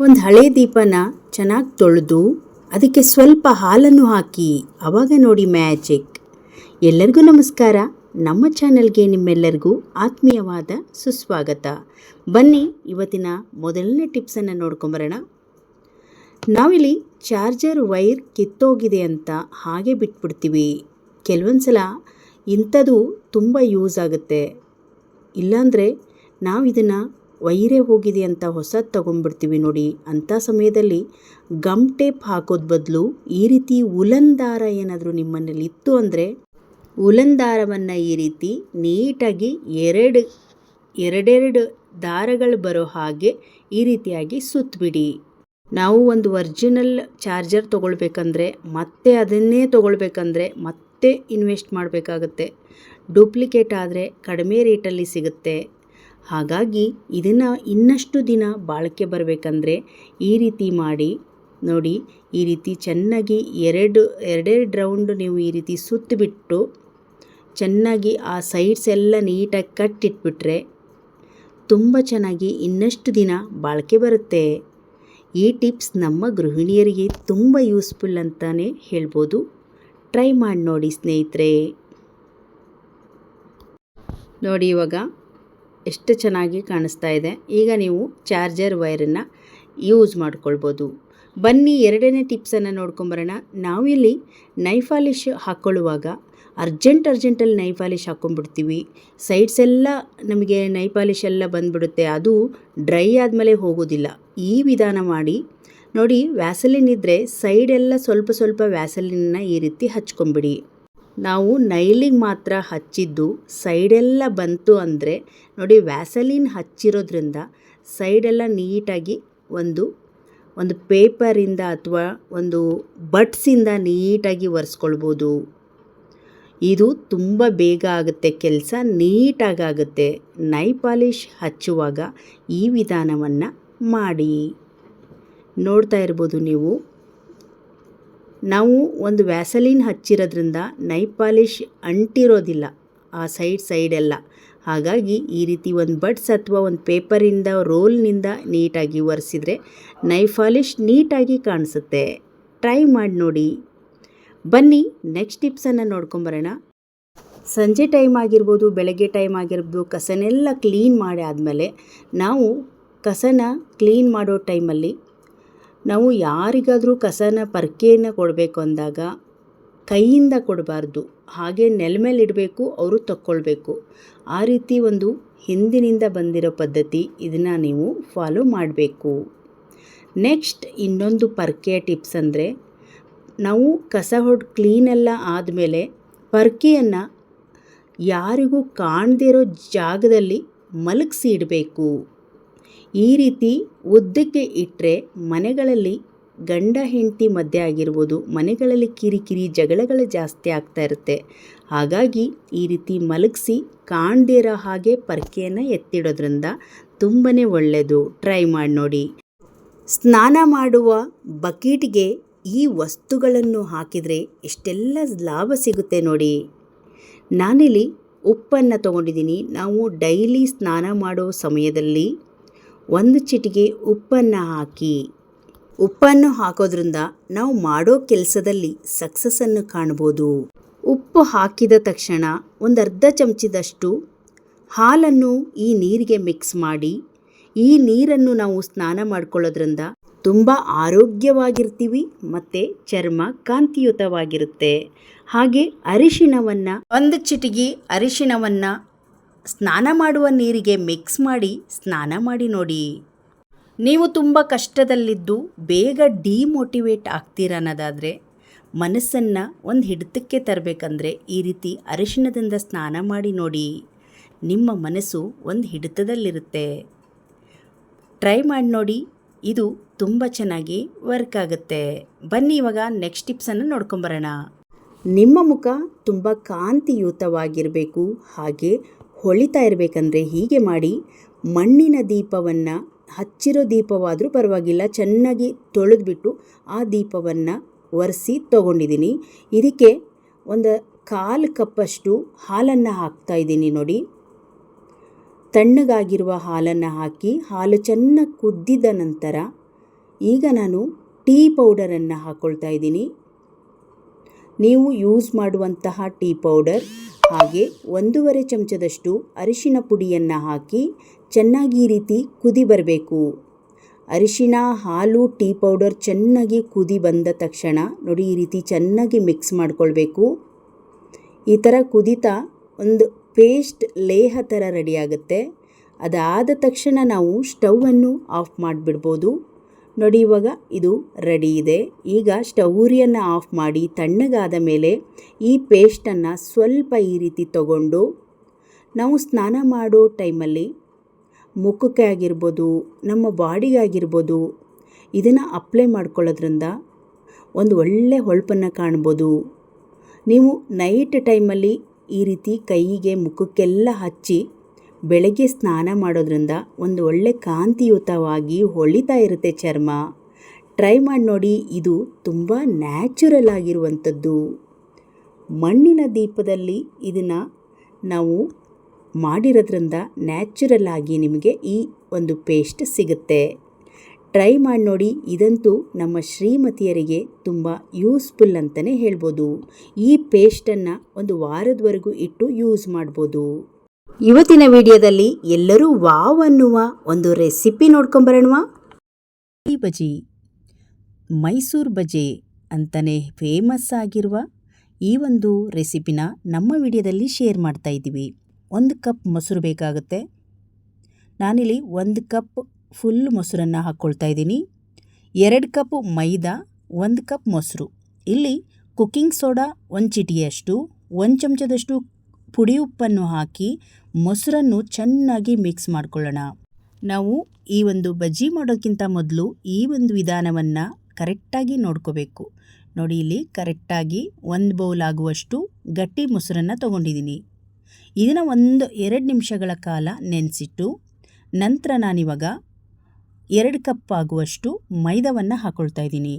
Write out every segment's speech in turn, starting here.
ಒಂದು ಹಳೆ ದೀಪನ ಚೆನ್ನಾಗಿ ತೊಳೆದು ಅದಕ್ಕೆ ಸ್ವಲ್ಪ ಹಾಲನ್ನು ಹಾಕಿ ಅವಾಗ ನೋಡಿ ಮ್ಯಾಜಿಕ್. ಎಲ್ಲರಿಗೂ ನಮಸ್ಕಾರ. ನಮ್ಮ ಚಾನಲ್ಗೆ ನಿಮ್ಮೆಲ್ಲರಿಗೂ ಆತ್ಮೀಯವಾದ ಸುಸ್ವಾಗತ. ಬನ್ನಿ, ಇವತ್ತಿನ ಮೊದಲನೇ ಟಿಪ್ಸನ್ನು ನೋಡ್ಕೊಂಬರೋಣ. ನಾವಿಲ್ಲಿ ಚಾರ್ಜರ್ ವೈರ್ ಕಿತ್ತೋಗಿದೆ ಅಂತ ಹಾಗೆ ಬಿಟ್ಬಿಡ್ತೀವಿ. ಕೆಲವೊಂದು ಸಲ ಇಂಥದ್ದು ತುಂಬ ಯೂಸ್ ಆಗುತ್ತೆ. ಇಲ್ಲಾಂದರೆ ನಾವು ಇದನ್ನು ವೈರೇ ಹೋಗಿದೆ ಅಂತ ಹೊಸದು ತೊಗೊಂಡ್ಬಿಡ್ತೀವಿ ನೋಡಿ. ಅಂಥ ಸಮಯದಲ್ಲಿ ಗಮ್ ಟೇಪ್ ಹಾಕೋದ್ ಬದಲು ಈ ರೀತಿ ಉಲನ್ ದಾರ ಏನಾದರೂ ನಿಮ್ಮನೇಲಿ ಇತ್ತು ಅಂದರೆ ಉಲನ್ ದಾರವನ್ನು ಈ ರೀತಿ ನೀಟಾಗಿ ಎರಡು, ಎರಡೆರಡು ದಾರಗಳು ಬರೋ ಹಾಗೆ ಈ ರೀತಿಯಾಗಿ ಸುತ್ತಬಿಡಿ ನಾವು ಒಂದು ಒರ್ಜಿನಲ್ ಚಾರ್ಜರ್ ತೊಗೊಳ್ಬೇಕಂದ್ರೆ, ಮತ್ತೆ ಅದನ್ನೇ ತೊಗೊಳ್ಬೇಕಂದ್ರೆ ಮತ್ತೆ ಇನ್ವೆಸ್ಟ್ ಮಾಡಬೇಕಾಗತ್ತೆ. ಡೂಪ್ಲಿಕೇಟ್ ಆದರೆ ಕಡಿಮೆ ರೇಟಲ್ಲಿ ಸಿಗುತ್ತೆ. ಹಾಗಾಗಿ ಇದನ್ನು ಇನ್ನಷ್ಟು ದಿನ ಬಾಳಿಕೆ ಬರಬೇಕಂದ್ರೆ ಈ ರೀತಿ ಮಾಡಿ, ನೋಡಿ, ಈ ರೀತಿ ಚೆನ್ನಾಗಿ ಎರಡು, ಎರಡೆರಡು ರೌಂಡ್ ನೀವು ಈ ರೀತಿ ಸುತ್ತಿಬಿಟ್ಟು ಚೆನ್ನಾಗಿ ಆ ಸೈಡ್ಸ್ ಎಲ್ಲ ನೀಟಾಗಿ ಕಟ್ಟಿಟ್ಬಿಟ್ರೆ ತುಂಬ ಚೆನ್ನಾಗಿ ಇನ್ನಷ್ಟು ದಿನ ಬಾಳಿಕೆ ಬರುತ್ತೆ. ಈ ಟಿಪ್ಸ್ ನಮ್ಮ ಗೃಹಿಣಿಯರಿಗೆ ತುಂಬ ಯೂಸ್ಫುಲ್ ಅಂತಲೇ ಹೇಳ್ಬೋದು. ಟ್ರೈ ಮಾಡಿ ನೋಡಿ ಸ್ನೇಹಿತರೆ. ನೋಡಿ ಇವಾಗ ಎಷ್ಟು ಚೆನ್ನಾಗಿ ಕಾಣಿಸ್ತಾ ಇದೆ. ಈಗ ನೀವು ಚಾರ್ಜರ್ ವೈರನ್ನು ಯೂಸ್ ಮಾಡ್ಕೊಳ್ಬೋದು. ಬನ್ನಿ, ಎರಡನೇ ಟಿಪ್ಸನ್ನು ನೋಡ್ಕೊಂಬರೋಣ. ನಾವಿಲ್ಲಿ ನೈಫಾಲಿಶ್ ಹಾಕ್ಕೊಳ್ಳುವಾಗ ಅರ್ಜೆಂಟ್ ಅರ್ಜೆಂಟಲ್ಲಿ ನೈಫಾಲಿಶ್ ಹಾಕ್ಕೊಂಡ್ಬಿಡ್ತೀವಿ ಸೈಡ್ಸ್ ಎಲ್ಲ ನಮಗೆ ನೈಫಾಲಿಶ್ ಎಲ್ಲ ಬಂದುಬಿಡುತ್ತೆ. ಅದು ಡ್ರೈ ಆದಮೇಲೆ ಹೋಗೋದಿಲ್ಲ. ಈ ವಿಧಾನ ಮಾಡಿ ನೋಡಿ ವ್ಯಾಸಲಿನ್ ಇದ್ದರೆ ಸೈಡೆಲ್ಲ ಸ್ವಲ್ಪ ಸ್ವಲ್ಪ ವ್ಯಾಸಲಿನ್ನ ಈ ರೀತಿ ಹಚ್ಕೊಂಬಿಡಿ. ನಾವು ನೈಲಿಗೆ ಮಾತ್ರ ಹಚ್ಚಿದ್ದು ಸೈಡೆಲ್ಲ ಬಂತು ಅಂದರೆ ನೋಡಿ ವ್ಯಾಸಲಿನ್ ಹಚ್ಚಿರೋದ್ರಿಂದ ಸೈಡೆಲ್ಲ ನೀಟಾಗಿ ಒಂದು ಒಂದು ಪೇಪರಿಂದ ಅಥವಾ ಒಂದು ಬಟ್ಸಿಂದ ನೀಟಾಗಿ ಒರೆಸ್ಕೊಳ್ಬೋದು. ಇದು ತುಂಬ ಬೇಗ ಆಗುತ್ತೆ, ಕೆಲಸ ನೀಟಾಗಿ ಆಗುತ್ತೆ. ನೈ ಪಾಲಿಷ್ ಹಚ್ಚುವಾಗ ಈ ವಿಧಾನವನ್ನು ಮಾಡಿ. ನೋಡ್ತಾ ಇರ್ಬೋದು ನೀವು. ನಾವು ಒಂದು ವ್ಯಾಸಲಿನ್ ಹಚ್ಚಿರೋದ್ರಿಂದ ನೈ ಪಾಲಿಶ್ ಅಂಟಿರೋದಿಲ್ಲ, ಆ ಸೈಡ್ ಸೈಡೆಲ್ಲ ಹಾಗಾಗಿ ಈ ರೀತಿ ಒಂದು ಬಡ್ಸ್ ಅಥವಾ ಒಂದು ಪೇಪರಿಂದ, ರೋಲ್ನಿಂದ ನೀಟಾಗಿ ಒರೆಸಿದರೆ ನೈ ಪಾಲಿಶ್ ನೀಟಾಗಿ ಕಾಣಿಸುತ್ತೆ. ಟ್ರೈ ಮಾಡಿ ನೋಡಿ. ಬನ್ನಿ, ನೆಕ್ಸ್ಟ್ ಟಿಪ್ಸನ್ನು ನೋಡ್ಕೊಂಬರೋಣ. ಸಂಜೆ ಟೈಮ್ ಆಗಿರ್ಬೋದು, ಬೆಳಗ್ಗೆ ಟೈಮ್ ಆಗಿರ್ಬೋದು, ಕಸನೆಲ್ಲ ಕ್ಲೀನ್ ಮಾಡಿ ಆದಮೇಲೆ ನಾವು ಕಸನ ಕ್ಲೀನ್ ಮಾಡೋ ಟೈಮಲ್ಲಿ ನಾವು ಯಾರಿಗಾದರೂ ಕಸನ ಪರ್ಕೆಯನ್ನು ಕೊಡಬೇಕು ಅಂದಾಗ ಕೈಯಿಂದ ಕೊಡಬಾರ್ದು. ಹಾಗೆ ನೆಲ ಮೇಲೆ ಇಡಬೇಕು, ಅವರು ತಕ್ಕೊಳ್ಬೇಕು. ಆ ರೀತಿ ಒಂದು ಹಿಂದಿನಿಂದ ಬಂದಿರೋ ಪದ್ಧತಿ ಇದನ್ನು ನೀವು ಫಾಲೋ ಮಾಡಬೇಕು. ನೆಕ್ಸ್ಟ್ ಇನ್ನೊಂದು ಪರ್ಕೆಯ ಟಿಪ್ಸ್ ಅಂದರೆ ನಾವು ಕಸ ಹೊಡ್ ಕ್ಲೀನೆಲ್ಲ ಆದಮೇಲೆ ಪರ್ಕೆಯನ್ನು ಯಾರಿಗೂ ಕಾಣದಿರೋ ಜಾಗದಲ್ಲಿ ಮಲಗಿಸಿ ಇಡಬೇಕು. ಈ ರೀತಿ ಉದ್ದಕ್ಕೆ ಇಟ್ಟರೆ ಮನೆಗಳಲ್ಲಿ ಗಂಡ ಹೆಂಡತಿ ಮಧ್ಯೆ ಆಗಿರ್ಬೋದು, ಮನೆಗಳಲ್ಲಿ ಕಿರಿಕಿರಿ ಜಗಳಗಳು ಜಾಸ್ತಿ ಆಗ್ತಾ ಇರುತ್ತೆ. ಹಾಗಾಗಿ ಈ ರೀತಿ ಮಲಗಿಸಿ ಕಾಣದಿರೋ ಹಾಗೆ ಪರ್ಕೆಯನ್ನು ಎತ್ತಿಡೋದ್ರಿಂದ ತುಂಬಾ ಒಳ್ಳೆಯದು ಟ್ರೈ ಮಾಡಿ ನೋಡಿ. ಸ್ನಾನ ಮಾಡುವ ಬಕೀಟ್ಗೆ ಈ ವಸ್ತುಗಳನ್ನು ಹಾಕಿದರೆ ಎಷ್ಟೆಲ್ಲ ಲಾಭ ಸಿಗುತ್ತೆ ನೋಡಿ. ನಾನಿಲ್ಲಿ ಉಪ್ಪನ್ನು ತೊಗೊಂಡಿದ್ದೀನಿ. ನಾವು ಡೈಲಿ ಸ್ನಾನ ಮಾಡೋ ಸಮಯದಲ್ಲಿ ಒಂದು ಚಿಟಿಕೆ ಉಪ್ಪನ್ನು ಹಾಕಿ. ಉಪ್ಪನ್ನು ಹಾಕೋದ್ರಿಂದ ನಾವು ಮಾಡೋ ಕೆಲಸದಲ್ಲಿ ಸಕ್ಸಸ್ಸನ್ನು ಕಾಣ್ಬೋದು. ಉಪ್ಪು ಹಾಕಿದ ತಕ್ಷಣ ಒಂದು ಅರ್ಧ ಚಮಚದಷ್ಟು ಹಾಲನ್ನು ಈ ನೀರಿಗೆ ಮಿಕ್ಸ್ ಮಾಡಿ. ಈ ನೀರನ್ನು ನಾವು ಸ್ನಾನ ಮಾಡ್ಕೊಳ್ಳೋದ್ರಿಂದ ತುಂಬ ಆರೋಗ್ಯವಾಗಿರ್ತೀವಿ ಮತ್ತು ಚರ್ಮ ಕಾಂತಿಯುತವಾಗಿರುತ್ತೆ. ಹಾಗೆ ಅರಿಶಿಣವನ್ನು ಒಂದು ಚಿಟಿಗೆ ಅರಿಶಿಣವನ್ನು ಸ್ನಾನ ಮಾಡುವ ನೀರಿಗೆ ಮಿಕ್ಸ್ ಮಾಡಿ ಸ್ನಾನ ಮಾಡಿ ನೋಡಿ. ನೀವು ತುಂಬ ಕಷ್ಟದಲ್ಲಿದ್ದು ಬೇಗ ಡಿಮೋಟಿವೇಟ್ ಆಗ್ತೀರನ್ನೋದಾದರೆ ಮನಸ್ಸನ್ನು ಒಂದು ಹಿಡಿತಕ್ಕೆ ತರಬೇಕಂದ್ರೆ ಈ ರೀತಿ ಅರಿಶಿಣದಿಂದ ಸ್ನಾನ ಮಾಡಿ ನೋಡಿ. ನಿಮ್ಮ ಮನಸ್ಸು ಒಂದು ಹಿಡಿತದಲ್ಲಿರುತ್ತೆ. ಟ್ರೈ ಮಾಡಿ ನೋಡಿ, ಇದು ತುಂಬ ಚೆನ್ನಾಗಿ ವರ್ಕ್ ಆಗುತ್ತೆ. ಬನ್ನಿ ಇವಾಗ ನೆಕ್ಸ್ಟ್ ಟಿಪ್ಸನ್ನು ನೋಡ್ಕೊಂಬರೋಣ ನಿಮ್ಮ ಮುಖ ತುಂಬ ಕಾಂತಿಯುತವಾಗಿರಬೇಕು, ಹಾಗೆ ಹೊಳಿತಾ ಇರಬೇಕಂದ್ರೆ ಹೀಗೆ ಮಾಡಿ ಮಣ್ಣಿನ ದೀಪವನ್ನು, ಹಚ್ಚಿರೋ ದೀಪವಾದರೂ ಪರವಾಗಿಲ್ಲ, ಚೆನ್ನಾಗಿ ತೊಳೆದ್ಬಿಟ್ಟು ಆ ದೀಪವನ್ನು ಒರೆಸಿ ತೊಗೊಂಡಿದ್ದೀನಿ. ಇದಕ್ಕೆ ಒಂದು ಕಾಲು ಕಪ್ಪಷ್ಟು ಹಾಲನ್ನು ಹಾಕ್ತಾ ಇದ್ದೀನಿ ನೋಡಿ. ತಣ್ಣಗಾಗಿರುವ ಹಾಲನ್ನು ಹಾಕಿ ಹಾಲು ಚೆನ್ನಾಗಿ ಕುದ್ದಿದ ನಂತರ ಈಗ ನಾನು ಟೀ ಪೌಡರನ್ನು ಹಾಕ್ಕೊಳ್ತಾ ಇದ್ದೀನಿ. ನೀವು ಯೂಸ್ ಮಾಡುವಂತಹ ಟೀ ಪೌಡರ್ ಹಾಗೆ ಒಂದೂವರೆ ಚಮಚದಷ್ಟು ಅರಿಶಿನ ಪುಡಿಯನ್ನು ಹಾಕಿ ಚೆನ್ನಾಗಿ ಈ ರೀತಿ ಕುದಿ ಬರಬೇಕು. ಅರಿಶಿನ, ಹಾಲು, ಟೀ ಪೌಡರ್ ಚೆನ್ನಾಗಿ ಕುದಿ ಬಂದ ತಕ್ಷಣ ನೋಡಿ ಈ ರೀತಿ ಚೆನ್ನಾಗಿ ಮಿಕ್ಸ್ ಮಾಡ್ಕೊಳ್ಬೇಕು. ಈ ಥರ ಕುದಿತಾ ಒಂದು ಪೇಸ್ಟ್ ಲೇಹ ಥರ ರೆಡಿಯಾಗುತ್ತೆ ಅದಾದ ತಕ್ಷಣ ನಾವು ಸ್ಟವನ್ನು ಆಫ್ ಮಾಡಿಬಿಡ್ಬೋದು. ನೋಡಿ ಇವಾಗ ಇದು ರೆಡಿ ಇದೆ. ಈಗ ಸ್ಟವ್ ಆಫ್ ಮಾಡಿ ತಣ್ಣಗಾದ ಮೇಲೆ ಈ ಪೇಸ್ಟನ್ನು ಸ್ವಲ್ಪ ಈ ರೀತಿ ತಗೊಂಡು ನಾವು ಸ್ನಾನ ಮಾಡೋ ಟೈಮಲ್ಲಿ ಮುಖಕ್ಕೆ ಆಗಿರ್ಬೋದು, ನಮ್ಮ ಬಾಡಿಗೆ ಆಗಿರ್ಬೋದು, ಇದನ್ನು ಅಪ್ಲೈ ಮಾಡ್ಕೊಳ್ಳೋದ್ರಿಂದ ಒಂದು ಒಳ್ಳೆ ಹೊಳಪನ್ನು ಕಾಣ್ಬೋದು. ನೀವು ನೈಟ್ ಟೈಮಲ್ಲಿ ಈ ರೀತಿ ಕೈಗೆ ಮುಖಕ್ಕೆಲ್ಲ ಹಚ್ಚಿ ಬೆಳಗ್ಗೆ ಸ್ನಾನ ಮಾಡೋದ್ರಿಂದ ಒಂದು ಒಳ್ಳೆ ಕಾಂತಿಯುತವಾಗಿ ಹೊಳಿತಾ ಇರುತ್ತೆ ಚರ್ಮ. ಟ್ರೈ ಮಾಡಿ ನೋಡಿ, ಇದು ತುಂಬ ನ್ಯಾಚುರಲ್ ಆಗಿರುವಂಥದ್ದು. ಮಣ್ಣಿನ ದೀಪದಲ್ಲಿ ಇದನ್ನು ನಾವು ಮಾಡಿರೋದ್ರಿಂದ ನ್ಯಾಚುರಲ್ ಆಗಿ ನಿಮಗೆ ಈ ಒಂದು ಪೇಸ್ಟ್ ಸಿಗುತ್ತೆ. ಟ್ರೈ ಮಾಡಿ ನೋಡಿ, ಇದಂತೂ ನಮ್ಮ ಶ್ರೀಮತಿಯರಿಗೆ ತುಂಬ ಯೂಸ್ಫುಲ್ ಅಂತಲೇ ಹೇಳ್ಬೋದು. ಈ ಪೇಸ್ಟನ್ನು ಒಂದು ವಾರದವರೆಗೂ ಇಟ್ಟು ಯೂಸ್ ಮಾಡ್ಬೋದು. ಇವತ್ತಿನ ವಿಡಿಯೋದಲ್ಲಿ ಎಲ್ಲರೂ ವಾವ್ ಅನ್ನುವ ಒಂದು ರೆಸಿಪಿ ನೋಡ್ಕೊಂಬರೋಣವಾ? ಈ ಬಜಿ, ಮೈಸೂರು ಬಜೆ ಅಂತಲೇ ಫೇಮಸ್ ಆಗಿರುವ ಈ ಒಂದು ರೆಸಿಪಿನ ನಮ್ಮ ವಿಡಿಯೋದಲ್ಲಿ ಶೇರ್ ಮಾಡ್ತಾ ಇದ್ದೀವಿ. ಒಂದು ಕಪ್ ಮೊಸರು ಬೇಕಾಗುತ್ತೆ. ನಾನಿಲ್ಲಿ ಒಂದು ಕಪ್ ಫುಲ್ ಮೊಸರನ್ನು ಹಾಕ್ಕೊಳ್ತಾ ಇದ್ದೀನಿ. ಎರಡು ಕಪ್ ಮೈದಾ, ಒಂದು ಕಪ್ ಮೊಸರು. ಇಲ್ಲಿ ಕುಕ್ಕಿಂಗ್ ಸೋಡಾ ಒಂದು ಚಿಟಿಯಷ್ಟು, ಒಂದು ಚಮಚದಷ್ಟು ಪುಡಿ ಉಪ್ಪನ್ನು ಹಾಕಿ ಮೊಸರನ್ನು ಚೆನ್ನಾಗಿ ಮಿಕ್ಸ್ ಮಾಡ್ಕೊಳ್ಳೋಣ. ನಾವು ಈ ಒಂದು ಬಜ್ಜಿ ಮಾಡೋಕ್ಕಿಂತ ಮೊದಲು ಈ ಒಂದು ವಿಧಾನವನ್ನು ಕರೆಕ್ಟಾಗಿ ನೋಡ್ಕೋಬೇಕು. ನೋಡಿ ಇಲ್ಲಿ ಕರೆಕ್ಟಾಗಿ ಒಂದು ಬೌಲ್ ಆಗುವಷ್ಟು ಗಟ್ಟಿ ಮೊಸರನ್ನು ತೊಗೊಂಡಿದ್ದೀನಿ. ಇದನ್ನು ಒಂದು ಎರಡು ನಿಮಿಷಗಳ ಕಾಲ ನೆನೆಸಿಟ್ಟು ನಂತರ ನಾನಿವಾಗ ಎರಡು ಕಪ್ ಆಗುವಷ್ಟು ಮೈದಾವನ್ನು ಹಾಕ್ಕೊಳ್ತಾ ಇದ್ದೀನಿ.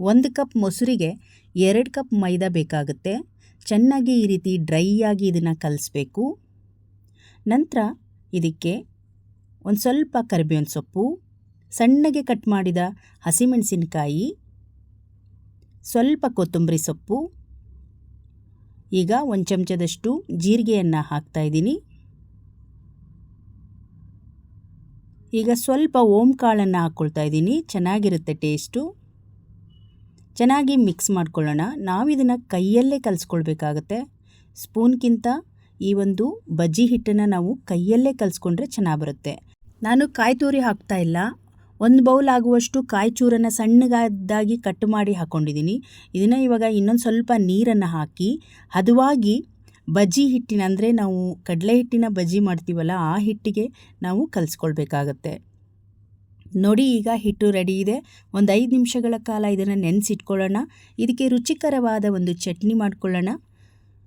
ಒಂದು ಕಪ್ ಮೊಸರಿಗೆ ಎರಡು ಕಪ್ ಮೈದಾ ಬೇಕಾಗುತ್ತೆ. ಚೆನ್ನಾಗಿ ಈ ರೀತಿ ಡ್ರೈ ಆಗಿ ಇದನ್ನು ಕಲಿಸ್ಬೇಕು. ನಂತರ ಇದಕ್ಕೆ ಒಂದು ಸ್ವಲ್ಪ ಕರಿಬೇವಿನ ಸೊಪ್ಪು, ಸಣ್ಣಗೆ ಕಟ್ ಮಾಡಿದ ಹಸಿಮೆಣಸಿನಕಾಯಿ, ಸ್ವಲ್ಪ ಕೊತ್ತಂಬರಿ ಸೊಪ್ಪು, ಈಗ ಒಂದು ಚಮಚದಷ್ಟು ಜೀರಿಗೆಯನ್ನು ಹಾಕ್ತಾ ಇದ್ದೀನಿ. ಈಗ ಸ್ವಲ್ಪ ಓಂ ಕಾಳನ್ನು ಹಾಕ್ಕೊಳ್ತಾ ಇದ್ದೀನಿ, ಚೆನ್ನಾಗಿರುತ್ತೆ ಟೇಸ್ಟು ಚೆನ್ನಾಗಿ ಮಿಕ್ಸ್ ಮಾಡ್ಕೊಳ್ಳೋಣ. ನಾವು ಇದನ್ನು ಕೈಯಲ್ಲೇ ಕಲಿಸ್ಕೊಳ್ಬೇಕಾಗತ್ತೆ. ಸ್ಪೂನ್ಗಿಂತ ಈ ಒಂದು ಬಜ್ಜಿ ಹಿಟ್ಟನ್ನು ನಾವು ಕೈಯಲ್ಲೇ ಕಲಿಸ್ಕೊಂಡ್ರೆ ಚೆನ್ನಾಗಿ ಬರುತ್ತೆ. ನಾನು ಕಾಯಿ ತೂರಿ ಹಾಕ್ತಾ ಇಲ್ಲ. ಒಂದು ಬೌಲ್ ಆಗುವಷ್ಟು ಕಾಯಿ ಚೂರನ್ನು ಸಣ್ಣಗಾದಾಗಿ ಕಟ್ ಮಾಡಿ ಹಾಕ್ಕೊಂಡಿದ್ದೀನಿ ಇದನ್ನು ಇವಾಗ ಇನ್ನೊಂದು ಸ್ವಲ್ಪ ನೀರನ್ನು ಹಾಕಿ, ಹದವಾಗಿ ಬಜ್ಜಿ ಹಿಟ್ಟಿನ ಅಂದರೆ ನಾವು ಕಡಲೆ ಹಿಟ್ಟಿನ ಬಜ್ಜಿ ಮಾಡ್ತೀವಲ್ಲ, ಆ ಹಿಟ್ಟಿಗೆ ನಾವು ಕಲಿಸ್ಕೊಳ್ಬೇಕಾಗತ್ತೆ. ನೋಡಿ ಈಗ ಹಿಟ್ಟು ರೆಡಿ ಇದೆ. ಒಂದು ಐದು ನಿಮಿಷಗಳ ಕಾಲ ಇದನ್ನು ನೆನೆಸಿಟ್ಕೊಳ್ಳೋಣ. ಇದಕ್ಕೆ ರುಚಿಕರವಾದ ಒಂದು ಚಟ್ನಿ ಮಾಡ್ಕೊಳ್ಳೋಣ.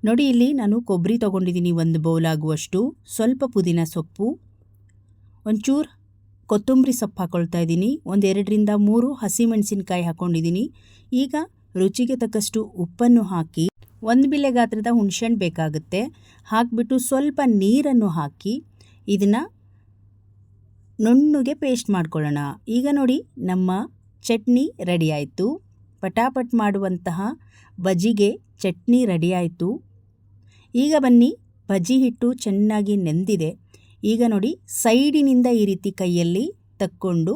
ನೋಡಿ ಇಲ್ಲಿ ನಾನು ಕೊಬ್ಬರಿ ತೊಗೊಂಡಿದ್ದೀನಿ ಒಂದು ಬೌಲ್ ಆಗುವಷ್ಟು. ಸ್ವಲ್ಪ ಪುದೀನ ಸೊಪ್ಪು. ಒಂಚೂರು ಕೊತ್ತಂಬರಿ ಸೊಪ್ಪು ಹಾಕ್ಕೊಳ್ತಾ ಇದ್ದೀನಿ ಒಂದು ಎರಡರಿಂದ ಮೂರು ಹಸಿಮೆಣಸಿನ್ಕಾಯಿ ಹಾಕ್ಕೊಂಡಿದ್ದೀನಿ ಈಗ ರುಚಿಗೆ ತಕ್ಕಷ್ಟು ಉಪ್ಪನ್ನು ಹಾಕಿ, ಒಂದು ಬಿಲೆ ಗಾತ್ರದ ಹುಣಸೆಹಣ್ಣು ಬೇಕಾಗುತ್ತೆ. ಹಾಕಿಬಿಟ್ಟು ಸ್ವಲ್ಪ ನೀರನ್ನು ಹಾಕಿ, ಇದನ್ನು ನುಣ್ಣಗೆ ಪೇಸ್ಟ್ ಮಾಡ್ಕೊಳ್ಳೋಣ. ಈಗ ನೋಡಿ ನಮ್ಮ ಚಟ್ನಿ ರೆಡಿ ಆಯಿತು. ಪಟಾಪಟ್ ಮಾಡುವಂತಹ ಬಜಿಗೆ ಚಟ್ನಿ ರೆಡಿ ಆಯಿತು. ಈಗ ಬನ್ನಿ, ಬಜಿ ಹಿಟ್ಟು ಚೆನ್ನಾಗಿ ನೆಂದಿದೆ. ಈಗ ನೋಡಿ ಸೈಡಿನಿಂದ ಈ ರೀತಿ ಕೈಯಲ್ಲಿ ತಕ್ಕೊಂಡು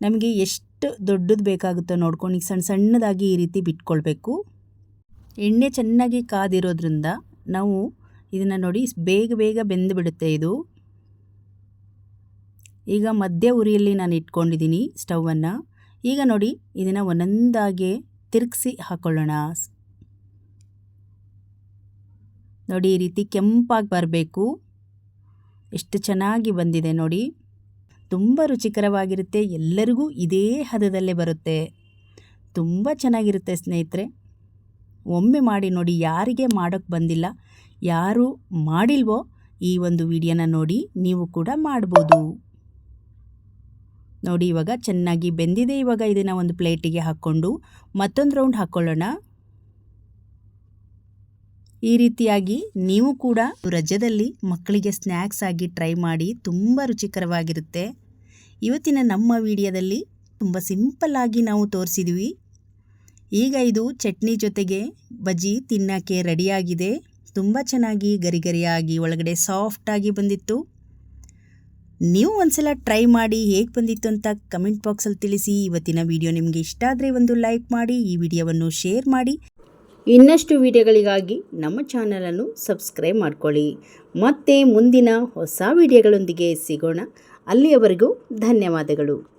ನಮಗೆ ಎಷ್ಟು ದೊಡ್ಡದು ಬೇಕಾಗುತ್ತೋ ನೋಡ್ಕೊಂಡು ಸಣ್ಣ ಸಣ್ಣದಾಗಿ ಈ ರೀತಿ ಬಿಟ್ಕೊಳ್ಬೇಕು. ಎಣ್ಣೆ ಚೆನ್ನಾಗಿ ಕಾದಿರೋದ್ರಿಂದ ನಾವು ಇದನ್ನು ನೋಡಿ ಬೇಗ ಬೇಗ ಬೆಂದು ಬಿಡುತ್ತೆ ಇದು. ಈಗ ಮಧ್ಯ ಉರಿಯಲ್ಲಿ ನಾನು ಇಟ್ಕೊಂಡಿದ್ದೀನಿ ಸ್ಟವನ್ನು ಈಗ ನೋಡಿ, ಇದನ್ನು ಒಂದೊಂದಾಗೆ ತಿರುಗಿಸಿ ಹಾಕ್ಕೊಳ್ಳೋಣ ನೋಡಿ, ಈ ರೀತಿ ಕೆಂಪಾಗಿ ಬರಬೇಕು. ಎಷ್ಟು ಚೆನ್ನಾಗಿ ಬಂದಿದೆ ನೋಡಿ. ತುಂಬ ರುಚಿಕರವಾಗಿರುತ್ತೆ, ಎಲ್ಲರಿಗೂ ಇದೇ ಹದದಲ್ಲೇ ಬರುತ್ತೆ. ತುಂಬ ಚೆನ್ನಾಗಿರುತ್ತೆ ಸ್ನೇಹಿತರೆ. ಒಮ್ಮೆ ಮಾಡಿ ನೋಡಿ, ಯಾರಿಗೆ ಮಾಡೋಕ್ಕೆ ಬಂದಿಲ್ಲ, ಯಾರು ಮಾಡಿಲ್ವೋ ಈ ಒಂದು ವಿಡಿಯೋನ ನೋಡಿ ನೀವು ಕೂಡ ಮಾಡ್ಬೋದು. ನೋಡಿ, ಇವಾಗ ಚೆನ್ನಾಗಿ ಬೆಂದಿದೆ ಇವಾಗ ಇದನ್ನು ಒಂದು ಪ್ಲೇಟಿಗೆ ಹಾಕ್ಕೊಂಡು ಮತ್ತೊಂದು ರೌಂಡ್ ಹಾಕ್ಕೊಳ್ಳೋಣ ಈ ರೀತಿಯಾಗಿ ನೀವು ಕೂಡ ರಜದಲ್ಲಿ ಮಕ್ಕಳಿಗೆ ಸ್ನ್ಯಾಕ್ಸ್ ಆಗಿ ಟ್ರೈ ಮಾಡಿ ತುಂಬ ರುಚಿಕರವಾಗಿರುತ್ತೆ. ಇವತ್ತಿನ ನಮ್ಮ ವಿಡಿಯೋದಲ್ಲಿ ತುಂಬ ಸಿಂಪಲ್ಲಾಗಿ ನಾವು ತೋರಿಸಿದ್ವಿ. ಈಗ ಇದು ಚಟ್ನಿ ಜೊತೆಗೆ ಬಜ್ಜಿ ತಿನ್ನೋಕ್ಕೆ ರೆಡಿಯಾಗಿದೆ. ತುಂಬ ಚೆನ್ನಾಗಿ ಗರಿಗರಿಯಾಗಿ ಒಳಗಡೆ ಸಾಫ್ಟಾಗಿ ಬಂದಿತ್ತು. ನೀವು ಒಂದ್ಸಲ ಟ್ರೈ ಮಾಡಿ ಹೇಗೆ ಬಂದಿತ್ತು ಅಂತ ಕಮೆಂಟ್ ಬಾಕ್ಸಲ್ಲಿ ತಿಳಿಸಿ. ಇವತ್ತಿನ ವಿಡಿಯೋ ನಿಮಗೆ ಇಷ್ಟ ಆದರೆ ಒಂದು ಲೈಕ್ ಮಾಡಿ, ಈ ವಿಡಿಯೋವನ್ನು ಶೇರ್ ಮಾಡಿ. ಇನ್ನಷ್ಟು ವಿಡಿಯೋಗಳಿಗಾಗಿ ನಮ್ಮ ಚಾನಲನ್ನು ಸಬ್ಸ್ಕ್ರೈಬ್ ಮಾಡ್ಕೊಳ್ಳಿ. ಮತ್ತೆ ಮುಂದಿನ ಹೊಸ ವಿಡಿಯೋಗಳೊಂದಿಗೆ ಸಿಗೋಣ. ಅಲ್ಲಿಯವರೆಗೂ ಧನ್ಯವಾದಗಳು.